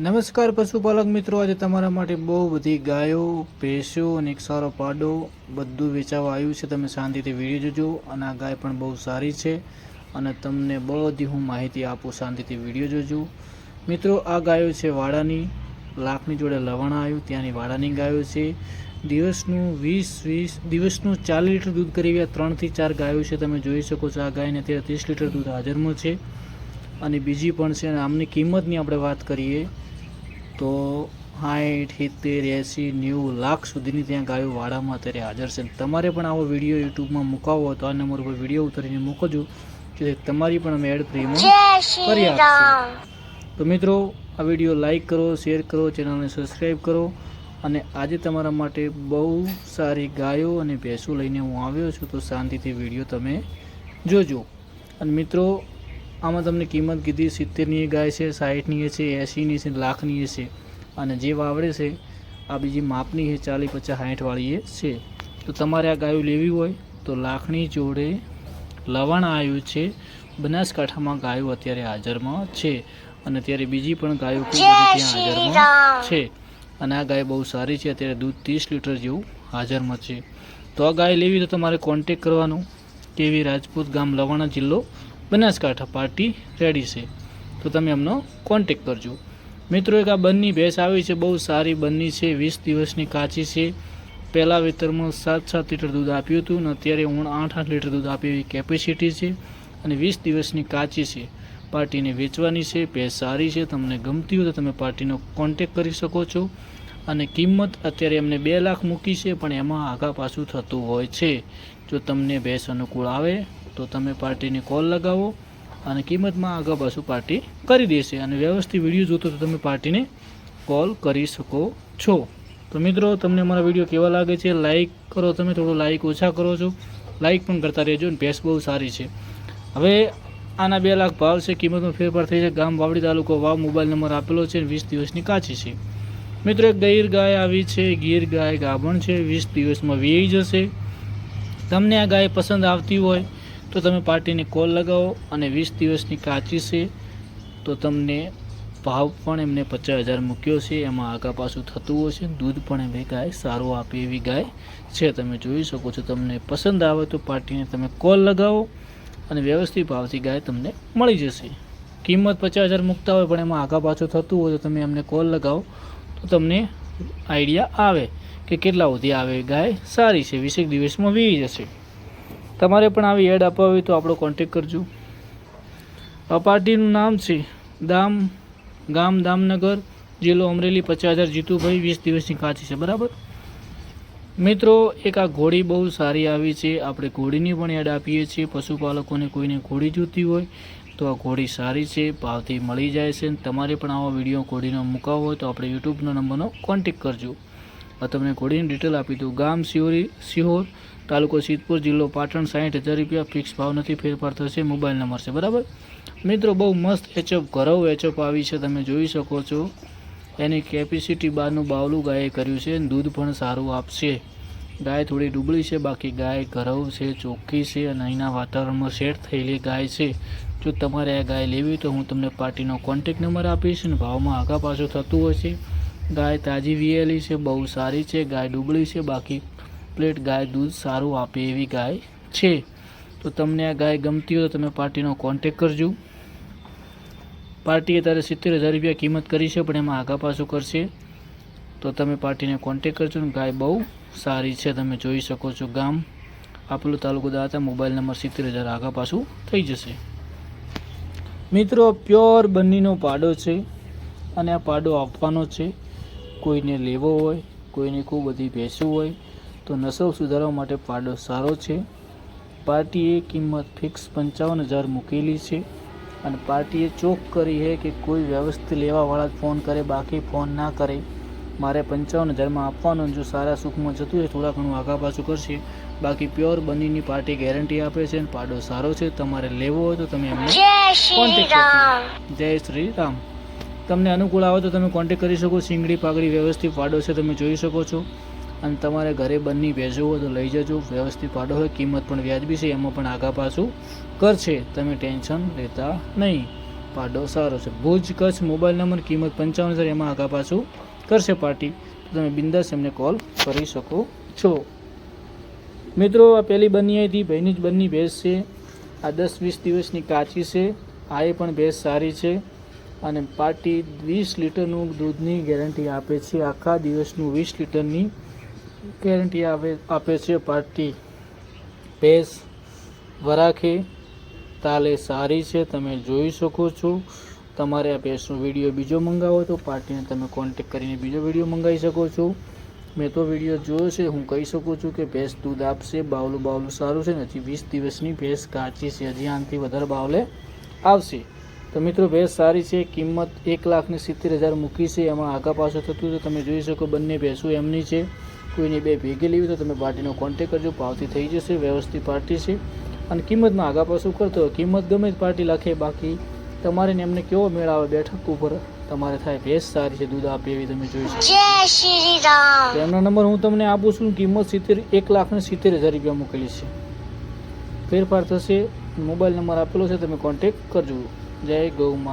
નમસ્કાર પશુપાલક મિત્રો, આજે તમારા માટે બહુ બધી ગાયો, ભેંસો અને એક સારો પાડો બધું વેચાવા આવ્યું છે. તમે શાંતિથી વીડિયો જોજો અને આ ગાય પણ બહુ સારી છે અને તમને બધી હું માહિતી આપું, શાંતિથી વીડિયો જોજો. મિત્રો, આ ગાયો છે વાડાની, લાખની જોડે લવાણા આવ્યું, ત્યાંની વાડાની ગાયો છે. દિવસનું વીસ વીસ, દિવસનું ચાલીસ લીટર દૂધ કરી આ ત્રણથી ચાર ગાયો છે. તમે જોઈ શકો છો આ ગાયને અત્યારે ત્રીસ લીટર દૂધ હાજરમાં છે. અને બીજી પણ છે, અને આમની કિંમતની આપણે વાત કરીએ તો સાઠ સિત્તેર એંસી નેવું લાખ સુધીની ત્યાં ગાયો વાડામાં અત્યારે હાજર છે. તમારે પણ આવો વીડિયો યુટ્યુબમાં મુકાવો તો આ નંબર પર વીડિયો ઉતારીને મૂકજો જેથી તમારી પણ અમે એડ ફ્રીમાં કરી આપશું. તો મિત્રો આ વીડિયો લાઇક કરો શેર કરો ચેનલને સબસ્ક્રાઈબ કરો અને આજે તમારા માટે બહુ સારી ગાયો અને ભેંસો લઈને હું આવ્યો છું તો શાંતિથી વીડિયો તમે જોજો. અને મિત્રો આમાં તમને કિંમત કીધી સિત્તેરની ગાય છે સાઠની છે એંશીની છે લાખની છે. અને જે વાવડે છે આ બીજી માપની છે ચાલીસ પચાસ સાઠવાળી એ છે. તો તમારે આ ગાયો લેવી હોય તો લાખની જોડે લવણ આવ્યું છે. બનાસકાંઠામાં ગાયો અત્યારે હાજરમાં છે. અને અત્યારે બીજી પણ ગાયો ત્યાં હાજરમાં છે. અને આ ગાય બહુ સારી છે. અત્યારે દૂધ ત્રીસ લીટર જેવું હાજરમાં છે. તો આ ગાય લેવી તો તમારે કોન્ટેક કરવાનો. કેવી રાજપૂત ગામ લવાણા જિલ્લો બનાસકાંઠા પાર્ટી રેડી છે. તો તમે એમનો કોન્ટેક કરજો. મિત્રો, એક આ બંની ભેંસ આવી છે, બહુ સારી બંની છે, વીસ દિવસની કાચી છે. પહેલાં વેતરમાં સાત સાત લીટર દૂધ આપ્યું હતું અને અત્યારે હું આઠ આઠ લીટર દૂધ આપે એવી કેપેસિટી છે અને વીસ દિવસની કાચી છે. પાર્ટીને વેચવાની છે, ભેંસ સારી છે, તમને ગમતી હોય તો તમે પાર્ટીનો કોન્ટેક કરી શકો છો. અને કિંમત અત્યારે એમને બે લાખ મૂકી છે, પણ એમાં આગા પાછું થતું હોય છે. જો તમને ભેંસ અનુકૂળ આવે તો તમે પાર્ટીને કોલ લગાવો અને કિંમતમાં આગળ પાર્ટી કરી દેશે અને વ્યવસ્થિત વીડિયો જોતો તો તમે પાર્ટીને કોલ કરી શકો છો. તો મિત્રો, તમને મારા વીડિયો કેવા લાગે છે? લાઇક કરો તમે, થોડો લાઇક ઓછા કરો છો. લાઇક પણ કરતા રહેજો અને ભેંસ બહુ સારી છે. હવે આના બે લાખ ભાવ છે, કિંમતમાં ફેરફાર થઈ છે. ગામ વાવડી તાલુકો વાવ મોબાઈલ નંબર આપેલો છે વીસ દિવસની કાચી છે. મિત્રો, એક ગીર ગાય આવી છે ગીર ગાય ગાભણ છે, વીસ દિવસમાં વેઈ જશે. તમને આ ગાય પસંદ આવતી હોય તો તમે પાર્ટીને કોલ લગાવો અને વીસ દિવસની કાચી છે, તો તમને ભાવ પણ એમને પચાસ હજાર મૂક્યો છે, એમાં આગા પાછું થતું છે, દૂધ પણ એવી ગાય સારું આપે એવી ગાય છે, તમે જોઈ શકો છો, તમને પસંદ આવે તો પાર્ટીને તમે કોલ લગાવો અને વ્યવસ્થિત ભાવથી ગાય તમને મળી જશે. કિંમત પચાસ હજાર મૂકતા હોય પણ એમાં આગા પાછું થતું હોય તો તમે એમને કોલ લગાવો, તો તમને આઈડિયા આવે કે કેટલા સુધી આવે ગાય સારી છે, વીસેક દિવસમાં વી જશે. તમારે પણ આવી એડ આપવા તો આપણો કોન્ટેક કરજો. આ નામ છે દામ, ગામ દામનગર, જિલ્લો અમરેલી, પચાસ હજાર જીતુભાઈ, વીસ દિવસની કાચી છે, બરાબર? મિત્રો, એક આ ઘોડી બહુ સારી આવી છે. આપણે ઘોડીની પણ એડ આપીએ છીએ. પશુપાલકોને કોઈને ઘોડી જોતી હોય તો આ ઘોડી સારી છે, ભાવથી મળી જાય છે. તમારે પણ આવા વીડિયો ઘોડીનો મૂકાવો હોય તો આપણે યુટ્યુબનો નંબરનો કોન્ટેક કરજો. તમને ઘોડીની ડિટેલ આપી દઉં ગામ સિહોરી, સિહોર તાલુકો સિદ્ધપુર જિલ્લો પાટણ સાઠ હજાર રૂપિયા ફિક્સ ભાવ નથી ફેરફાર થશે. મોબાઈલ નંબર છે. બરાબર? મિત્રો, બહુ મસ્ત એચઅપ ઘરવ એચઅપ આવી છે. તમે જોઈ શકો છો. એની કેપેસિટી બારનું બાવલું ગાયે કર્યું છે. દૂધ પણ સારું આપશે. ગાય થોડી ડૂબળી છે. બાકી ગાય ઘરવ છે, ચોખ્ખી છે અને અહીંના વાતાવરણમાં સેટ થયેલી ગાય છે. જો તમારે આ ગાય લેવી તો હું તમને પાર્ટીનો કોન્ટેક નંબર આપીશ અને ભાવમાં આગા પાછું થતું છે. ગાય તાજી વિયેલી છે, બહુ સારી છે, ગાય ડૂબળી છે, બાકી પ્લેટ ગાય દૂધ સારું આપે એવી ગાય છે. તો તમને આ ગાય ગમતી હોય તો તમે પાર્ટીનો કોન્ટેક કરજો. પાર્ટીએ તારે સિત્તેર હજાર રૂપિયા કિંમત કરી છે, પણ એમાં આગા પાછું કરશે. તો તમે પાર્ટીને કોન્ટેક કરજો ને, ગાય બહુ સારી છે, તમે જોઈ શકો છો ગામ. આપેલો તાલુકો દાતા, મોબાઈલ નંબર સિત્તેર હજાર, આગા પાછું થઈ જશે. મિત્રો, પ્યોર બન્નીનો પાડો છે, અને આ પાડો આપવાનો છે. કોઈને લેવો હોય કોઈને ખૂબ બધી ભેંસું હોય તો નસો સુધારવા માટે પાડો સારો છે. પાર્ટીએ કિંમત ફિક્સ પંચાવન હજાર મૂકેલી છે અને પાર્ટીએ ચોક કરી છે કે કોઈ વ્યવસ્થિત લેવાવાળા જ ફોન કરે બાકી ફોન ના કરે. મારે પંચાવન હજારમાં આપવાનું જો સારા સુખમાં જતું હોય થોડા ઘણું આગા પાછું કરશે. બાકી પ્યોર બનીની પાર્ટી ગેરંટી આપે છે અને પાડો સારો છે. તમારે લેવો હોય તો તમે એમને જય શ્રી રામ. તમને અનુકૂળ આવે તો તમે કોન્ટેક કરી શકો. સિંગડી પાઘડી વ્યવસ્થિત પાડો છે તમે જોઈ શકો છો. અને તમારે ઘરે બંને ભેજો હોય તો લઈ જજો. વ્યવસ્થિત પાડો હોય કિંમત પણ વ્યાજબી છે. એમાં પણ આગા પાછું કરશે તમે ટેન્શન લેતા નહીં. પાડો સારો છે. ભુજ કચ્છ મોબાઈલ નંબર કિંમત પંચાવન હજાર. એમાં આગા પાછું કરશે પાર્ટી. તો તમે બિંદાસ એમને કોલ કરી શકો છો. મિત્રો, આ પહેલી બની હતી. ભાઈની જ બંની ભેંસ છે. આ દસ વીસ દિવસની કાચી છે. આ એ પણ ભેંસ સારી છે. અને પાર્ટી વીસ લીટરનું દૂધની ગેરંટી આપે છે. આખા દિવસનું વીસ લીટરની ગેરંટી આપે આપે છે પાર્ટી. ભેંસ, વરાખે, તાલે સારી છે, તમે જોઈ શકો છો. તમારે આ ભેંસનો વીડિયો બીજો મંગાવો તો પાર્ટીને તમે કોન્ટેક કરીને બીજો વીડિયો મંગાવી શકો છો. મેં તો વીડિયો જોયો છે, હું કહી શકું છું કે ભેંસ દૂધ આપશે, બાવલું બાવલું સારું છે ને હજી વીસ દિવસની ભેંસ કાચી છે. હજી આનાથી વધારે બાવલે આવશે. તો મિત્રો ભેંસ સારી છે કિંમત એક લાખને સિત્તેર હજાર મૂકી છે એમાં આગા પાછો થતું તો તમે જોઈ શકો બંને ભેંસો એમની છે. કોઈની બે ભેગી લેવી તો તમે પાર્ટીનો કોન્ટેક કરજો. ભાવથી થઈ જશે વ્યવસ્થિત પાર્ટી છે. અને કિંમતમાં આગા પાછું કરતો હોય કિંમત ગમે જ પાર્ટી લખે બાકી તમારે ને એમને કેવો મેળ આવે બેઠક ઉપર તમારે થાય ભેંસ સારી છે દૂધ આપે એવી તમે જોઈ શકો. એમના નંબર હું તમને આપું છું કિંમત સિત્તેર એક લાખ ને સિત્તેર હજાર રૂપિયા મોકલી છે. ફેરફાર થશે મોબાઈલ નંબર આપેલો છે તમે કોન્ટેક કરજો. જય ગૌ મા